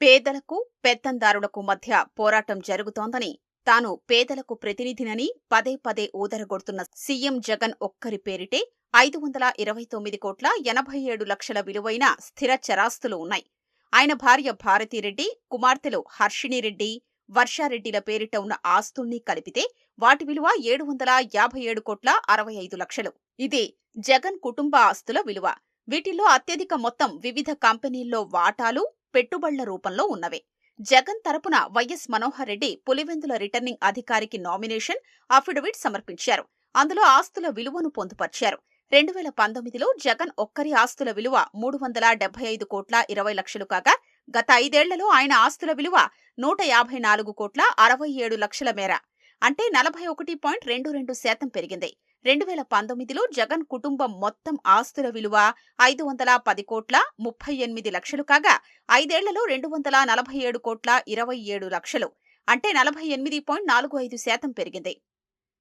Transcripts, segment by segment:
పేదలకు పెత్తందారులకు మధ్య పోరాటం జరుగుతోందని తాను పేదలకు ప్రతినిధినని పదే పదే ఊదరగొడుతున్న సీఎం జగన్ ఒక్కరి పేరిటే ఐదు వందల ఇరవై తొమ్మిది కోట్ల ఎనభై ఏడు లక్షల విలువైన స్థిర చరాస్తులు ఉన్నాయి. ఆయన భార్య భారతిరెడ్డి కుమార్తెలు హర్షిణిరెడ్డి వర్షారెడ్డిల పేరిట ఉన్న ఆస్తుల్ని కలిపితే వాటి విలువ ఏడు వందల యాభై ఏడు కోట్ల అరవై ఐదు లక్షలు. ఇది జగన్ కుటుంబ ఆస్తుల విలువ. వీటిల్లో అత్యధిక మొత్తం వివిధ కంపెనీల్లో వాటాలు పెట్టుబడుల రూపంలో ఉన్నవే. జగన్ తరపున వైఎస్ మనోహర్ రెడ్డి పులివెందుల రిటర్నింగ్ అధికారికి నామినేషన్ అఫిడవిట్ సమర్పించారు. అందులో ఆస్తుల విలువను పొందుపర్చారు. రెండు వేల పంతొమ్మిదిలో జగన్ ఒక్కరి ఆస్తుల విలువ మూడు వందల డెబ్బై ఐదు కోట్ల ఇరవై లక్షలు కాగా గత ఐదేళ్ళలో ఆయన ఆస్తుల విలువ నూట యాభై నాలుగు కోట్ల అరవై ఏడు లక్షల మేర. అంటే నలభై ఒకటి పాయింట్ రెండు రెండు శాతం పెరిగింది. రెండు వేల పంతొమ్మిదిలో జగన్ కుటుంబం మొత్తం ఆస్తుల విలువ ఐదు వందల పది కోట్ల ముప్పై ఎనిమిది లక్షలు కాగా ఐదేళ్ళలో రెండు వందల నలభై ఏడు కోట్ల ఇరవై ఏడు లక్షలు అంటే నలభై ఎనిమిది పాయింట్ నాలుగు ఐదు శాతం పెరిగింది.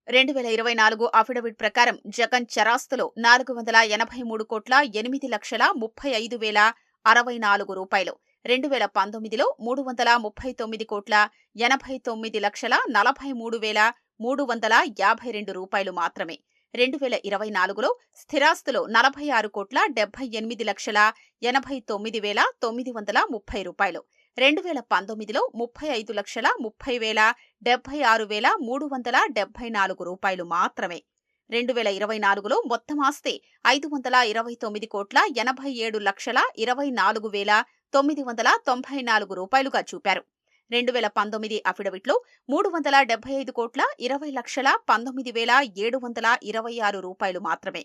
రెండు వేల ఇరవై నాలుగు అఫిడవిట్ ప్రకారం జగన్ చరాస్తులు నాలుగు వందల ఎనభై మూడు కోట్ల ఎనిమిది లక్షల ముప్పై ఐదు వేల అరవై నాలుగు రూపాయలు రెండు వేల పంతొమ్మిదిలో మూడు వందల ముప్పై తొమ్మిది కోట్ల ఎనభై తొమ్మిది లక్షల నలభై మూడు వేల మూడు వందల యాభై రెండు రూపాయలు మాత్రమే. రెండు వేల ఇరవై నాలుగులో స్థిరాస్తులు నలభై ఆరు కోట్ల డెబ్బై ఎనిమిది లక్షల ఎనభై తొమ్మిది వేల తొమ్మిది వందల ముప్పై రూపాయలు. రెండు వేల పంతొమ్మిదిలో ముప్పై ఐదు లక్షల ముప్పై వేల డెబ్బై ఆరు వేల మూడు వందల డెబ్బై నాలుగు రూపాయలు మాత్రమే. రెండు వేల ఇరవై నాలుగులో మొత్తం ఆస్తి ఐదు వందల ఇరవై తొమ్మిది కోట్ల ఎనభై ఏడు లక్షల ఇరవై నాలుగు వేల తొమ్మిది వందల తొంభై నాలుగు రూపాయలుగా చూపారు. రెండు వేల పంతొమ్మిది అఫిడవిట్లో మూడు వందల డెబ్బై ఐదు కోట్ల ఇరవై లక్షల పంతొమ్మిది వేల ఏడు వందల ఇరవై ఆరు రూపాయలు మాత్రమే.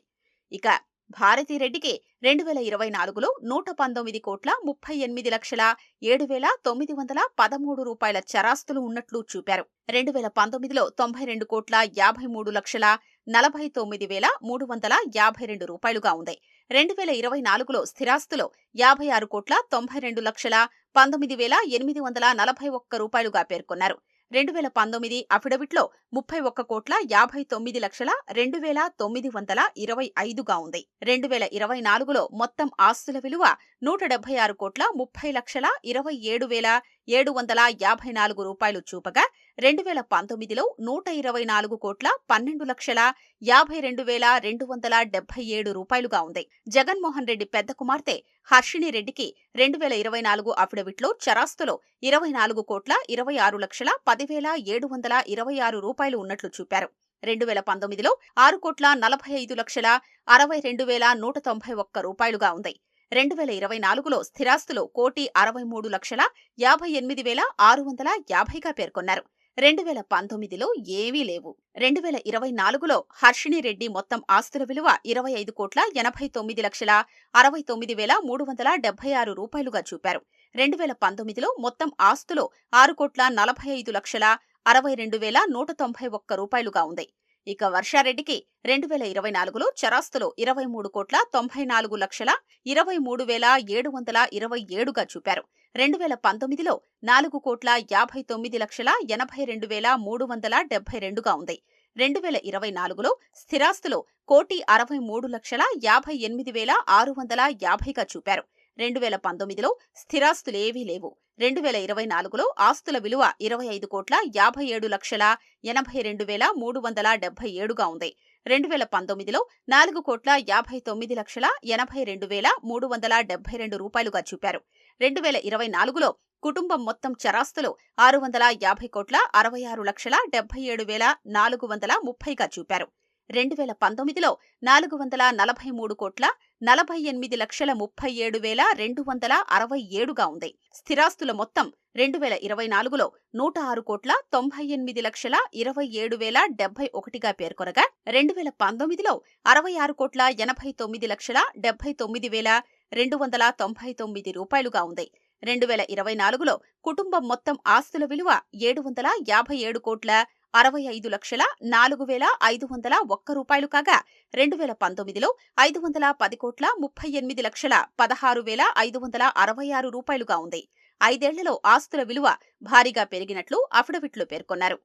ఇక భారతిరెడ్డికి రెండు వేల ఇరవై నాలుగులో నూట పంతొమ్మిది కోట్ల ముప్పై ఎనిమిది లక్షల ఏడు వేల తొమ్మిది వందల పదమూడు రూపాయల చరాస్తులు ఉన్నట్లు చూపారు. రెండు వేల పంతొమ్మిదిలో తొంభై రెండు కోట్ల యాభై మూడు లక్షల నలభై తొమ్మిది వేల మూడు వందల యాభై రెండు రూపాయలుగా ఉంది. రెండు వేల ఇరవై నాలుగులో స్థిరాస్తులో యాభై ఆరు కోట్ల తొంభై రెండు లక్షల పంతొమ్మిది వేల ఎనిమిది వందల నలభై ఒక్క రూపాయలుగా పేర్కొన్నారు. రెండు వేల పంతొమ్మిది అఫిడవిట్లో ముప్పై ఒక్క కోట్ల యాభై తొమ్మిది లక్షల రెండు వేల తొమ్మిది వందల ఇరవై ఐదుగా ఉంది. రెండు వేల ఇరవై నాలుగులో మొత్తం ఆస్తుల విలువ నూట డెబ్బై ఆరు కోట్ల ముప్పై లక్షల ఇరవై ఏడు వేల ఏడు వందల యాభై నాలుగు రూపాయలు చూపగా రెండు వేల పంతొమ్మిదిలో నూట ఇరవై నాలుగు కోట్ల పన్నెండు లక్షల యాభై రెండు వేల రెండు వందల డెబ్బై ఏడు రూపాయలుగా ఉంది. జగన్మోహన్ రెడ్డి పెద్ద కుమార్తె హర్షిణి రెడ్డికి రెండు వేల ఇరవై నాలుగు అఫిడవిట్లో చరాస్తులో ఇరవై నాలుగు కోట్ల ఇరవై ఆరు లక్షల పదివేల ఏడు వందల ఇరవై ఆరు రూపాయలు ఉన్నట్లు చూపారు. రెండు వేల పంతొమ్మిదిలో ఆరు కోట్ల నలభై ఐదు లక్షల అరవై రెండు వేల నూట తొంభై ఒక్క రూపాయలుగా ఉంది. రెండు వేల ఇరవై నాలుగులో స్థిరాస్తులు కోటి అరవై మూడు లక్షల యాభై ఎనిమిది వేల ఆరు వందల యాభైగా పేర్కొన్నారు. రెండు వేల పంతొమ్మిదిలో ఏవీ లేవు. రెండు వేల ఇరవై నాలుగులో హర్షిణి రెడ్డి మొత్తం ఆస్తుల విలువ ఇరవై ఐదు కోట్ల ఎనభై తొమ్మిది లక్షల అరవై తొమ్మిది వేల మూడు వందల డెబ్బై ఆరు రూపాయలుగా చూపారు. రెండు వేల పంతొమ్మిదిలో మొత్తం ఆస్తులు ఆరు కోట్ల నలభై ఐదు లక్షల అరవై రెండు వేల నూట తొంభై ఒక్క రూపాయలుగా ఉంది. ఇక వర్షారెడ్డికి రెండు వేల ఇరవై నాలుగులో చరాస్తులు ఇరవై మూడు కోట్ల తొంభై నాలుగు లక్షల ఇరవై మూడు వేల ఏడు వందల ఇరవై ఏడుగా చూపారు. రెండు వేల పంతొమ్మిదిలో నాలుగు కోట్ల యాభై తొమ్మిది లక్షల ఎనభై రెండు వేల మూడు వందల డెబ్బై రెండుగా ఉంది. రెండు వేల ఇరవై నాలుగులో స్థిరాస్తులు కోటి అరవై మూడు లక్షల యాభై ఎనిమిది వేల ఆరు వందల యాభైగా చూపారు. రెండు వేల పంతొమ్మిదిలో స్థిరాస్తులేవీ లేవు. రెండు వేల ఇరవై నాలుగులో ఆస్తుల విలువ ఇరవై ఐదు కోట్ల యాభై ఏడు లక్షల ఎనభై రెండు వేల మూడు వందల డెబ్బై ఏడుగా ఉంది. రెండు వేల పంతొమ్మిదిలో నాలుగు కోట్ల యాభై తొమ్మిది లక్షల ఎనభై రెండు వేల మూడు వందల డెబ్బై రెండు రూపాయలుగా చూపారు. రెండు వేల ఇరవై నాలుగులో కుటుంబం మొత్తం చరాస్తులు ఆరు వందల యాభై కోట్ల అరవై ఆరు లక్షల డెబ్బై ఏడు వేల నాలుగు వందల ముప్పైగా చూపారు. రెండు వేల పంతొమ్మిదిలో నాలుగు వందల నలభై మూడు కోట్ల నలభై ఎనిమిది లక్షల ముప్పై ఏడు వేల రెండు వందల అరవై ఏడుగా ఉంది. స్థిరాస్తుల మొత్తం రెండు వేల ఇరవై నాలుగులో నూట ఆరు కోట్ల తొంభై ఎనిమిది లక్షల ఇరవై ఏడు వేల డెబ్బై ఒకటిగా పేర్కొనగా రెండు వేల పంతొమ్మిదిలో అరవై ఆరు కోట్ల ఎనభై తొమ్మిది లక్షల డెబ్బై తొమ్మిది వేల రెండు వందల తొంభై తొమ్మిది రూపాయలుగా ఉంది. రెండు వేల ఇరవై నాలుగులో కుటుంబం మొత్తం ఆస్తుల విలువ ఏడు వందల యాభై ఏడు కోట్ల అరవై ఐదు లక్షల నాలుగు వేల ఐదు వందల ఒక్క రూపాయలు కాగా రెండు వేల పంతొమ్మిదిలో ఐదు వందల పది కోట్ల ముప్పై ఎనిమిది లక్షల పదహారు వేల ఐదు వందల అరవై ఆరు రూపాయలుగా ఉంది. ఐదేళ్ళలో ఆస్తుల విలువ భారీగా పెరిగినట్లు అఫిడవిట్లో పేర్కొన్నారు.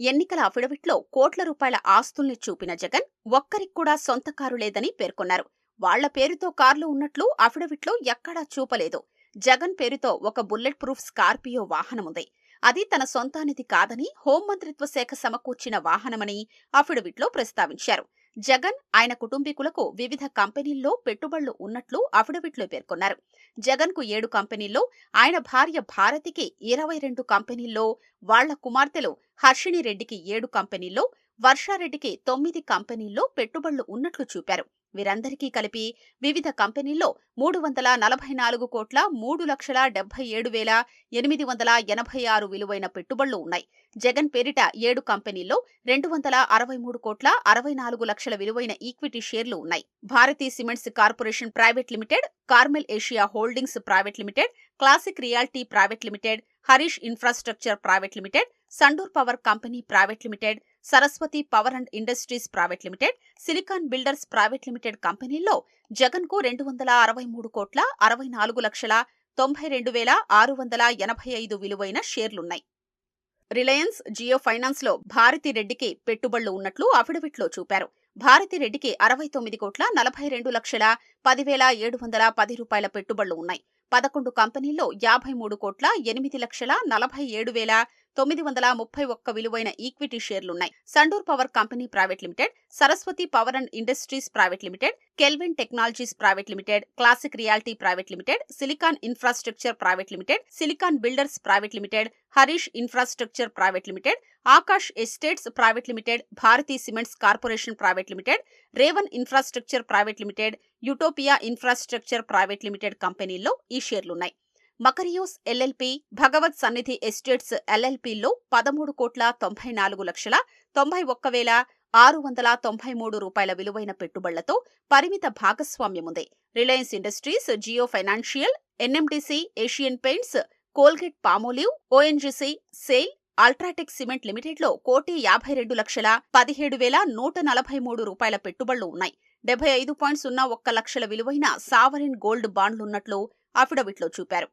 ఎన్నికల అఫిడవిట్లో కోట్ల రూపాయల ఆస్తుల్ని చూపిన జగన్ ఒక్కరికి కూడా సొంత కారు లేదని పేర్కొన్నారు. వాళ్ళ పేరుతో కార్లు ఉన్నట్లు అఫిడవిట్లో ఎక్కడా చూపలేదు. జగన్ పేరుతో ఒక బుల్లెట్ ప్రూఫ్ స్కార్పియో వాహనముంది. అది తన సొంతానిది కాదని హోంమంత్రిత్వ శాఖ సమకూర్చిన వాహనమని అఫిడవిట్లో ప్రస్తావించారు. జగన్ ఆయన కుటుంబీకులకు వివిధ కంపెనీల్లో పెట్టుబడులు ఉన్నట్లు అఫిడవిట్లో పేర్కొన్నారు. జగన్కు ఏడు కంపెనీల్లో ఆయన భార్య భారతికి ఇరవై రెండు కంపెనీల్లో వాళ్ళ కుమార్తెలు హర్షిణి రెడ్డికి ఏడు కంపెనీల్లో వర్షారెడ్డికి తొమ్మిది కంపెనీల్లో పెట్టుబడులు ఉన్నట్లు చూపారు. వీరందరికీ కలిపి వివిధ కంపెనీల్లో మూడు వందల నలభై నాలుగు కోట్ల మూడు లక్షల డెబ్బై ఏడు వేల ఎనిమిది వందల ఎనభై ఆరు విలువైన పెట్టుబడులు ఉన్నాయి. జగన్ పేరిట ఏడు కంపెనీల్లో రెండు వందల అరవై మూడు కోట్ల అరవై నాలుగు లక్షల విలువైన ఈక్విటీ షేర్లు ఉన్నాయి. Bharati Cements Corporation Private Limited Carmel Asia Holdings Private Limited Classic Realty Private Limited Harish Infrastructure Private Limited Sandur Power Company Private Limited Saraswati Power and Industries Private Limited Silicon Builders Private Limited కంపెనీల్లో జగన్కు రెండు వందల అరవై మూడు కోట్ల అరవై నాలుగు లక్షల తొంభై రెండు వేల ఆరు వందల ఎనభై ఐదు విలువైన షేర్లున్నాయి. రిలయన్స్ జియో ఫైనాన్స్లో భారతి రెడ్డికి పెట్టుబడులు ఉన్నట్లు అఫిడవిట్లో చూపారు. భారతి రెడ్డికి అరవై తొమ్మిది కోట్ల నలభై రెండు లక్షల పదివేల ఏడు వందల పది రూపాయల పెట్టుబడులు ఉన్నాయి. పదకొండు కంపెనీల్లో యాభై మూడు కోట్ల ఎనిమిది లక్షల నలభై ఏడు వేల తొమ్మిది వందల ముప్పై ఒక్క విలువైన equity షేర్లున్నాయి Sandur Power Company Private Limited Saraswati Power and Industries Private Limited Kelvin Technologies Private Limited Classic Reality Private Limited Silicon Infrastructure Private Limited Silicon Builders Private Limited Harish Infrastructure Private Limited Akash Estates Private Limited Bharati Cements Corporation Private Limited Revan Infrastructure Private Limited Utopia Infrastructure Private Limited కంపెనీల్లో ఈ షేర్లున్నాయి మకరియోస్ LLP Bhagwat Sannidhi estates ఎల్ఎల్పిలో పదమూడు కోట్ల తొంభై నాలుగు లక్షల తొంభై ఒక్క వేల ఆరు వందల తొంభై మూడు రూపాయల విలువైన పెట్టుబడులతో పరిమిత భాగస్వామ్యముంది. Reliance Industries Jio Financial NMDC Asian Paints Colgate Palmolive ONGC SAIL UltraTech Cement లిమిటెడ్లో కోటి యాభై రెండు లక్షల పదిహేడు వేల నూట నలభై మూడు రూపాయల పెట్టుబడులు ఉన్నాయి. డెబ్బై ఐదు పాయింట్ సున్నా ఒక్క లక్షల విలువైన సావరిన్ గోల్డ్ బాండ్లున్నట్లు అఫిడవిట్లో చూపారు.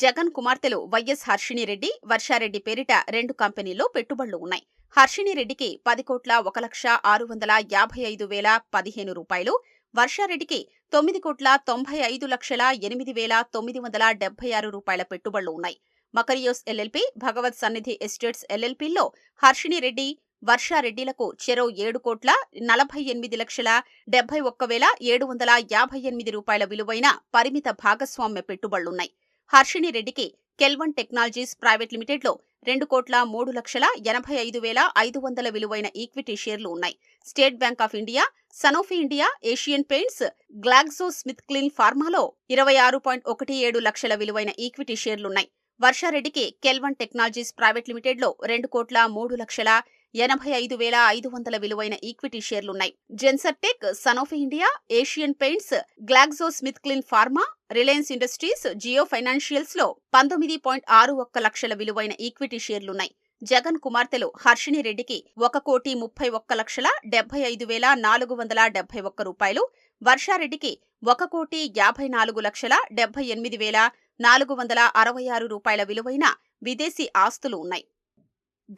జగన్ కుమార్తెలు వైఎస్ హర్షిణి రెడ్డి వర్షారెడ్డి పేరిట రెండు కంపెనీల్లో పెట్టుబడులు ఉన్నాయి. హర్షిణి రెడ్డికి పది కోట్ల ఒక లక్ష ఆరు వందల యాభై ఐదు వేల పదిహేను రూపాయలు వర్షారెడ్డికి తొమ్మిది కోట్ల తొంభై ఐదు లక్షల ఎనిమిది వేల తొమ్మిది వందల డెబ్బై ఆరు రూపాయల పెట్టుబడులు ఉన్నాయి. Makarios LLP Bhagwat Sannidhi estates ఎల్ఎల్పిల్లో Harshini Reddy వర్షారెడ్డిలకు చెరో ఏడు కోట్ల నలభై ఎనిమిది లక్షల డెబ్బై ఒక్క వేల ఏడు వందల యాభై ఎనిమిది రూపాయల విలువైన పరిమిత భాగస్వామ్య పెట్టుబడులున్నాయి. హర్షిణి రెడ్డికి కెల్వన్ టెక్నాలజీస్ ప్రైవేట్ లిమిటెడ్లో రెండు కోట్ల మూడు లక్షల ఎనభై ఐదు వేల ఐదు వందల విలువైన ఈక్విటీ షేర్లు ఉన్నాయి. State Bank of India Sanofi India Asian Paints Glaxo Smith Kline ఫార్మాలో ఇరవై ఆరు పాయింట్ ఒకటి ఏడు లక్షల విలువైన ఈక్విటీ షేర్లున్నాయి వర్షారెడ్డికి కెల్వన్ టెక్నాలజీస్ ప్రైవేట్ లిమిటెడ్లో రెండు కోట్ల మూడు లక్షల ఎనభై ఐదు వేల ఐదు వందల విలువైన equity షేర్లున్నాయి. Zensar Tech Sanofi India Asian Paints Glaxo Smith Kline Pharma Reliance Industries Jio ఫైనాన్షియల్స్లో పంతొమ్మిది పాయింట్ ఆరు ఒక్క లక్షల విలువైన ఈక్విటీ షేర్లున్నాయి. జగన్ కుమార్తెలు హర్షిణి రెడ్డికి ఒక కోటి ముప్పై ఒక్క లక్షల డెబ్బై ఐదు వేల నాలుగు వందల డెబ్బై ఒక్క రూపాయలు. వర్షారెడ్డికి ఒక కోటి యాభై నాలుగు లక్షల డెబ్బై ఎనిమిది వేల నాలుగు వందల అరవై ఆరు రూపాయల విలువైన విదేశీ ఆస్తులు ఉన్నాయి.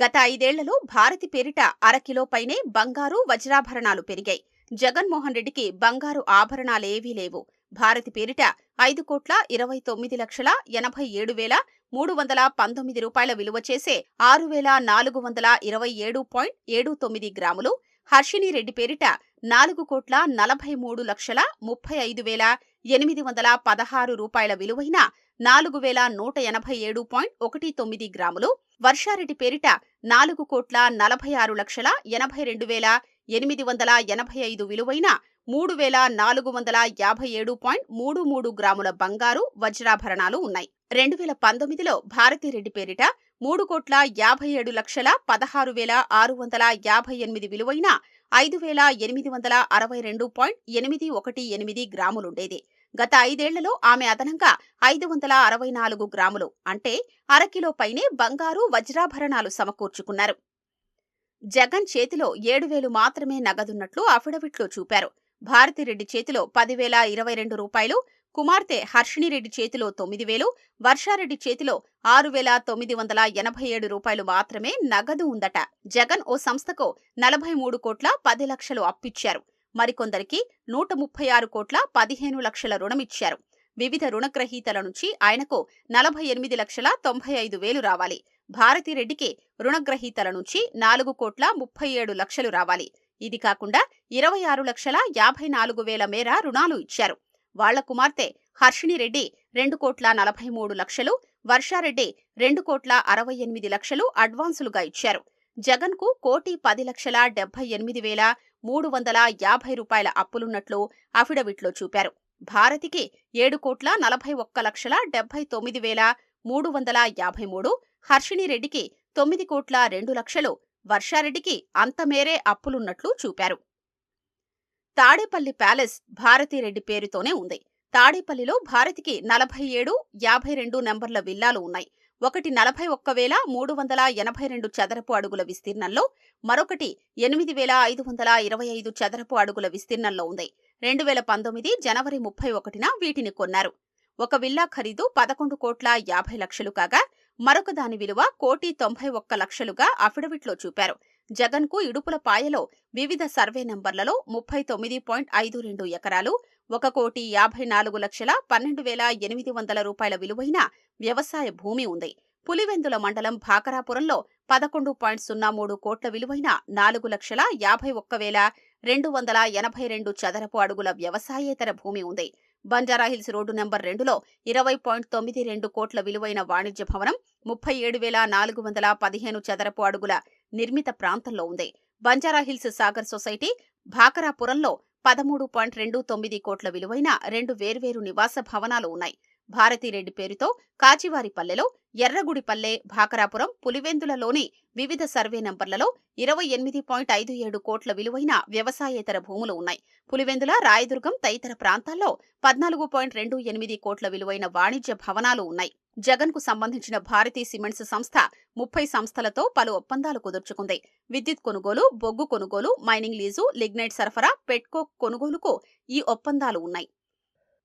గత ఐదేళ్ళలో భారతి పేరిట అరకిలో పైనే బంగారు వజ్రాభరణాలు పెరిగాయి. జగన్మోహన్ రెడ్డికి బంగారు ఆభరణాలేవీ లేవు. భారతి పేరిట ఐదు కోట్ల ఇరవై తొమ్మిది లక్షల ఎనభై ఏడు వేల మూడు వందల పంతొమ్మిది రూపాయల విలువ చేసే ఆరు వేల నాలుగు వందల ఇరవై ఏడు పాయింట్ ఏడు తొమ్మిది గ్రాములు హర్షిణి రెడ్డి పేరిట నాలుగు కోట్ల నలభై మూడు లక్షల ముప్పై ఐదు వేల ఎనిమిది వందల పదహారు రూపాయల విలువైన నాలుగు వేల నూట ఎనభై ఏడు పాయింట్ ఒకటి తొమ్మిది గ్రాములు. వర్షారెడ్డి పేరిట నాలుగు కోట్ల నలభై ఆరు లక్షల ఎనభై రెండు వేల ఎనిమిది వందల ఎనభై ఐదు విలువైన మూడు వేల నాలుగు వందల యాభై ఏడు పాయింట్ మూడు మూడు గ్రాముల బంగారు వజ్రాభరణాలు ఉన్నాయి. రెండు వేల పంతొమ్మిదిలో భారతిరెడ్డి పేరిట మూడు కోట్ల యాభై ఏడు లక్షల పదహారు వేల ఆరు వందల యాభై ఎనిమిది విలువైన ఐదు వేల ఎనిమిది వందల అరవై రెండు పాయింట్ ఎనిమిది ఒకటి ఎనిమిది గ్రాములుండేది. గత ఐదేళ్ళలో ఆమె అదనంగా ఐదు వందల అరవై నాలుగు గ్రాములు అంటే అరకిలో పైనే బంగారు వజ్రాభరణాలు సమకూర్చుకున్నారు. జగన్ చేతిలో ఏడు వేలు మాత్రమే నగదున్నట్లు అఫిడవిట్లో చూపారు. భారతిరెడ్డి చేతిలో పదివేల ఇరవై రెండు రూపాయలు కుమార్తె హర్షిణిరెడ్డి చేతిలో తొమ్మిది వేలు వర్షారెడ్డి చేతిలో ఆరు వేల తొమ్మిది వందల ఎనభై ఏడు రూపాయలు మాత్రమే నగదు ఉందట. జగన్ ఓ సంస్థకు నలభై మూడు కోట్ల పది లక్షలు అప్పిచ్చారు. మరికొందరికి నూట ముప్పై ఆరు కోట్ల పదిహేను లక్షల రుణమిచ్చారు. వివిధ రుణగ్రహీతల నుంచి ఆయనకు నలభై ఎనిమిది లక్షల తొంభై ఐదు వేలు రావాలి. భారతిరెడ్డికి రుణగ్రహీతల నుంచి నాలుగు కోట్ల ముప్పై ఏడు లక్షలు రావాలి. ఇది కాకుండా ఇరవై ఆరు లక్షల యాభై నాలుగు వేల మేర రుణాలు ఇచ్చారు. వాళ్ళ కుమార్తె హర్షిణిరెడ్డి రెండు కోట్ల నలభై మూడు లక్షలు వర్షారెడ్డి రెండు కోట్ల అరవై ఎనిమిది లక్షలు అడ్వాన్సులుగా ఇచ్చారు. జగన్కు కోటి పది లక్షల డెబ్బై ఎనిమిది వేల మూడు వందల యాభై రూపాయల అప్పులున్నట్లు అఫిడవిట్లో చూపారు. భారతికి ఏడు కోట్ల నలభై ఒక్క లక్షల డెబ్బై తొమ్మిది వేల మూడు వందల యాభై మూడు హర్షిణిరెడ్డికి తొమ్మిది కోట్ల రెండు లక్షలు వర్షారెడ్డికి అంతమేరే అప్పులున్నట్లు చూపారు. తాడేపల్లి ప్యాలెస్ భారతిరెడ్డి పేరుతోనే ఉంది. తాడేపల్లిలో భారతికి నలభై ఏడు యాభై రెండు నంబర్ల విల్లాలు ఉన్నాయి. ఒకటి నలభై ఒక్క వేల మూడు వందల ఎనభై రెండు చదరపు అడుగుల విస్తీర్ణంలో మరొకటి ఎనిమిది వేల ఐదు వందల ఇరవై ఐదు చదరపు అడుగుల విస్తీర్ణంలో ఉంది. రెండు వేల పంతొమ్మిది జనవరి ముప్పై ఒకటిన వీటిని కొన్నారు. ఒక విల్లా ఖరీదు పదకొండు కోట్ల యాభై లక్షలు కాగా మరొక దాని విలువ కోటి తొంభై ఒక్క లక్షలుగా అఫిడవిట్లో చూపారు. జగన్కు ఇడుపుల పాయలో వివిధ సర్వే నంబర్లలో ముప్పై తొమ్మిది పాయింట్ ఐదు రెండు ఎకరాలు ఒక కోటి యాభై నాలుగు లక్షల పన్నెండు వేల ఎనిమిది వందల రూపాయల విలువైన వ్యవసాయ భూమి ఉంది. పులివెందుల మండలం భాకరాపురంలో పదకొండు పాయింట్ సున్నా మూడు కోట్ల విలువైన నాలుగు లక్షల యాభై ఒక్క వేల రెండు వందల ఎనభై రెండు చదరపు అడుగుల వ్యవసాయేతర భూమి ఉంది. బంజారాహిల్స్ రోడ్డు నెంబర్ రెండులో ఇరవై పాయింట్ తొమ్మిది రెండు కోట్ల విలువైన వాణిజ్య భవనం ముప్పై ఏడు వేల నాలుగు వందల పదిహేను చదరపు అడుగుల నిర్మిత ప్రాంతంలో ఉంది. బంజారాహిల్స్ సాగర్ సొసైటీ భాకరాపురంలో పదమూడు పాయింట్ రెండు తొమ్మిది కోట్ల విలువైన రెండు వేర్వేరు నివాస భవనాలు ఉన్నాయి. భారతిరెడ్డి పేరుతో కాచివారిపల్లెలో ఎర్రగుడిపల్లె భాకరాపురం పులివెందులలోని వివిధ సర్వే నంబర్లలో ఇరవై ఎనిమిది పాయింట్ ఐదు ఏడు కోట్ల విలువైన వ్యవసాయేతర భూములు ఉన్నాయి. పులివెందుల రాయదుర్గం తదితర ప్రాంతాల్లో పద్నాలుగు పాయింట్ రెండు ఎనిమిది కోట్ల విలువైన వాణిజ్య భవనాలు ఉన్నాయి. జగన్కు సంబంధించిన భారతీ సిమెంట్స్ సంస్థ ముప్పై సంస్థలతో పలు ఒప్పందాలు కుదుర్చుకుంది. విద్యుత్ కొనుగోలు బొగ్గు కొనుగోలు మైనింగ్ లీజు లిగ్నైట్ సరఫరా పెట్కో కొనుగోలుకు ఈ ఒప్పందాలు ఉన్నాయి.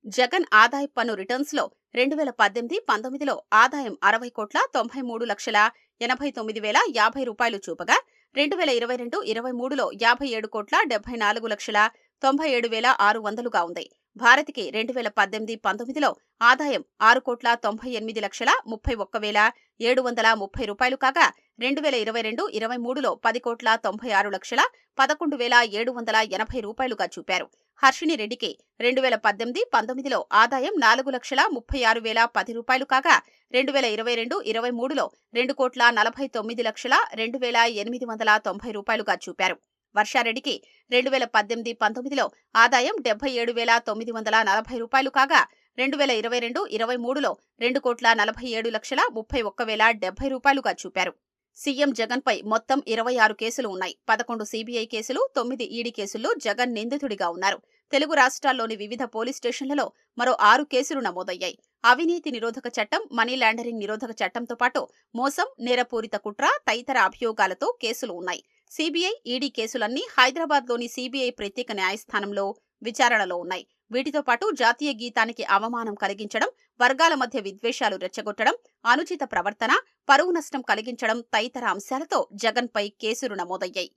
జగన్ ఆదాయ పన్ను రిటర్న్స్లో రెండు వేల పద్దెనిమిది పంతొమ్మిదిలో ఆదాయం అరవై కోట్ల తొంభై మూడు లక్షల ఎనభై తొమ్మిది వేల యాభై రూపాయలు చూపగా రెండు వేల ఇరవై రెండు ఇరవై మూడులో యాభై ఏడు కోట్ల డెబ్బై నాలుగు లక్షల తొంభై ఏడు వేల ఆరు వందలుగా ఉంది. భారత్కి రెండు వేల పద్దెనిమిది పంతొమ్మిదిలో ఆదాయం ఆరు కోట్ల తొంభై ఎనిమిది లక్షల ముప్పై ఒక్క వేల ఏడు వందల ముప్పై రూపాయలు కాగా రెండు వేల ఇరవై రెండు ఇరవై మూడులో పది కోట్ల తొంభై ఆరు లక్షల పదకొండు వేల ఏడు వందల ఎనభై రూపాయలుగా చూపారు. హర్షిణి రెడ్డికి రెండు వేల పద్దెనిమిది పంతొమ్మిదిలో ఆదాయం నాలుగు లక్షల ముప్పై ఆరు వేల పది రూపాయలు కాగా రెండు వేల ఇరవై రెండు ఇరవై మూడులో రెండు కోట్ల నలభై తొమ్మిది లక్షల రెండు వేల ఎనిమిది వందల తొంభై రూపాయలుగా చూపారు. వర్షారెడ్డికి రెండు వేల పద్దెనిమిది పంతొమ్మిదిలో ఆదాయం డెబ్బై ఏడు వేల తొమ్మిది వందల నలభై రూపాయలు కాగా రెండు వేల ఇరవై రెండు ఇరవై మూడులో రెండు కోట్ల నలభై ఏడు లక్షల ముప్పై ఒక్క వేల డెబ్బై రూపాయలుగా చూపారు. సీఎం జగన్ పై మొత్తం ఇరవై ఆరు కేసులు ఉన్నాయి. పదకొండు సీబీఐ కేసులు తొమ్మిది ఈడీ కేసుల్లో జగన్ నిందితుడిగా ఉన్నారు. తెలుగు రాష్ట్రాల్లోని వివిధ పోలీస్ స్టేషన్లలో మరో ఆరు కేసులు నమోదయ్యాయి. అవినీతి నిరోధక చట్టం మనీ లాండరింగ్ నిరోధక చట్టంతో పాటు మోసం నేరపూరిత కుట్ర తదితర అభియోగాలతో కేసులు ఉన్నాయి. సిబిఐ ఈడీ కేసులన్నీ హైదరాబాద్లోని సిబిఐ ప్రత్యేక న్యాయస్థానంలో విచారణలో ఉన్నాయి. వీటితో పాటు జాతీయ గీతానికి అవమానం కలిగించడం వర్గాల మధ్య విద్వేషాలు రెచ్చగొట్టడం అనుచిత ప్రవర్తన పరువు నష్టం కలిగించడం తదితర అంశాలతో జగన్పై కేసులు నమోదయ్యాయి.